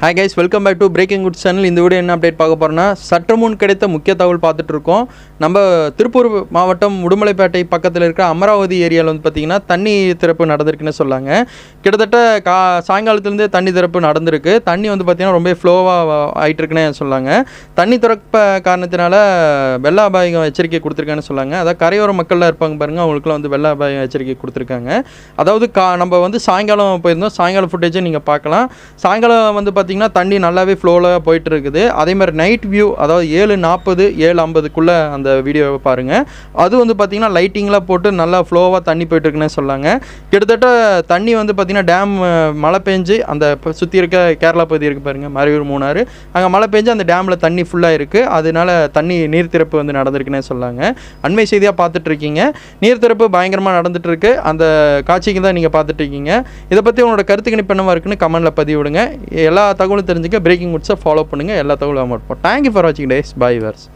Hi guys welcome back to breaking good channel இந்த video என்ன update பார்க்க போகிறோன்னா சற்று முன் கிடைத்த முக்கிய தகவல் பார்த்துட்ருக்கோம் நம்ம திருப்பூர் மாவட்டம் உடுமலைப்பேட்டை பக்கத்தில் இருக்கிற அமராவதி ஏரியாவில் வந்து பார்த்திங்கன்னா தண்ணி திறப்பு நடந்திருக்குன்னு சொல்லாங்க. கிட்டத்தட்ட கா சாயங்காலத்துலேருந்தே தண்ணி திறப்பு நடந்திருக்கு. தண்ணி வந்து பார்த்திங்கன்னா ரொம்ப ஃப்ளோவாக ஆகிட்டுருக்குன்னு சொல்லாங்க. தண்ணி திறப்ப காரணத்தினால வெள்ள அபாயம் எச்சரிக்கை கொடுத்துருக்கேன்னு சொல்லாங்க. அதாவது கரையோர மக்கள்லாம் இருப்பாங்க பாருங்கள் அவங்களுக்குலாம் வந்து வெள்ள அபாயம் எச்சரிக்கை கொடுத்துருக்காங்க. அதாவது கா நம்ம வந்து சாயங்காலம் போயிருந்தோம். சாயங்காலம் ஃபுட்டேஜை நீங்கள் பார்க்கலாம். சாயங்காலம் வந்து பார்த்திங்கன்னா பார்த்தீங்கன்னா தண்ணி நல்லாவே ஃப்ளோவில் போயிட்டு இருக்குது அதே மாதிரி நைட் வியூ அதாவது ஏழு நாற்பது ஏழு ஐம்பதுக்குள்ளே அந்த வீடியோவை பாருங்கள் அது வந்து பார்த்திங்கன்னா லைட்டிங்லாம் போட்டு நல்லா ஃப்ளோவாக தண்ணி போயிட்டுருக்குன்னே சொன்னாங்க சொல்லாங்க. கிட்டத்தட்ட தண்ணி வந்து பார்த்திங்கன்னா டேம் மழை பெஞ்சு அந்த சுற்றி இருக்க கேரளா பகுதி இருக்குது பாருங்கள் மறையூர் மூணாறு. அங்கே மழை பெஞ்சு அந்த டேமில் தண்ணி ஃபுல்லாக இருக்குது அதனால தண்ணி நீர் திறப்பு வந்து நடந்திருக்குன்னே சொல்லாங்க. அண்மை செய்தியாக பார்த்துட்ருக்கீங்க நீர்த்திறப்பு நீர் திறப்பு பயங்கரமாக நடந்துகிட்ருக்கு அந்த காட்சிக்கு தான் நீங்கள் பார்த்துட்ருக்கீங்க இதை பற்றி உங்களோட கருத்து கணிப்பு இருக்குன்னு கமெண்டில் பதிவிடுங்க. எல்லா தகவலும் தெரிஞ்சுக்க பிரேக்கிங் குட்ஸை ஃபாலோ பண்ணுங்கள் எல்லா தகவலும் அமௌண்ட் தேங்க்யூ ஃபார் வாட்சிங் டேஸ் பை வர்ஸ்